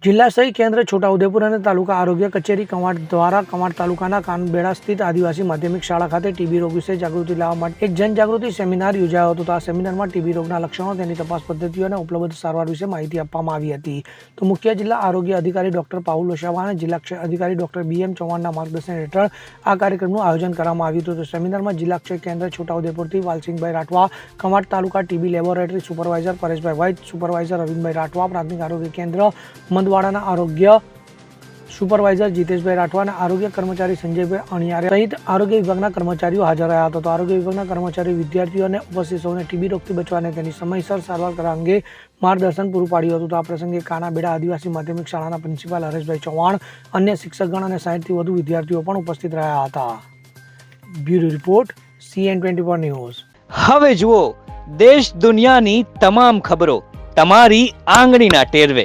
જિલ્લા સહી કેન્દ્ર છોટાઉદેપુર અને તાલુકા આરોગ્ય કચેરી કવાંટ દ્વારા કવાંટ તાલુકાના કાનબેડા સ્થિત આદિવાસી માધ્યમિક શાળા ખાતે ટીબી રોગ વિશે જાગૃતિ લાવવા માટે એક જનજાગૃતિ સેમિનાર યોજાયો હતો. આ સેમિનારમાં ટીબી રોગના લક્ષણો, તેની તપાસ પદ્ધતિઓ અને ઉપલબ્ધ સારવાર વિશે માહિતી આપવામાં આવી હતી. તો મુખ્ય જિલ્લા આરોગ્ય અધિકારી ડોક્ટર પાઉલ લોશાવા અને જિલ્લા અધિકારી ડોક્ટર બી એમ ચૌહાણના માર્ગદર્શન હેઠળ આ કાર્યક્રમનું આયોજન કરવામાં આવ્યું હતું. તો સેમિનારમાં જિલ્લા ક્ષય કેન્દ્ર છોટાઉદેપુરથી વાલસિંહભાઈ રાઠવા, કવાંટ તાલુકા TB laboratory supervisor Pareshbhai white supervisor Arvindbhai Rathwa, પ્રાથમિક આરોગ્ય કેન્દ્ર મંદવાડાના આરોગ્ય સુપરવાઇઝર જીતેશભાઈ રાઠવા અને આરોગ્ય કર્મચારી સંજયભાઈ અણિયારે સહિત આરોગ્ય વિભાગના કર્મચારીઓ હાજર રહ્યા હતા. તો આરોગ્ય વિભાગના કર્મચારીઓ વિદ્યાર્થીઓને ઉપસ્થિત સૌને ટીબી રોગથી બચવા અને તેની સમયસર સારવાર કરવા અંગે માર્ગદર્શન પૂરું પાડ્યું હતું. તો આ પ્રસંગે કાનાબેડા આદિવાસી માધ્યમિક શાળાના પ્રિન્સિપાલ હરેશભાઈ ચૌહાણ, અન્ય શિક્ષકગણ અને સાહીઠથી વધુ વિદ્યાર્થીઓ પણ ઉપસ્થિત રહ્યા હતા. Bureau report CN twenty four news. હવે જુઓ, દેશ દુનિયાની તમામ ખબરો તમારી આંગળીના ટેરવે.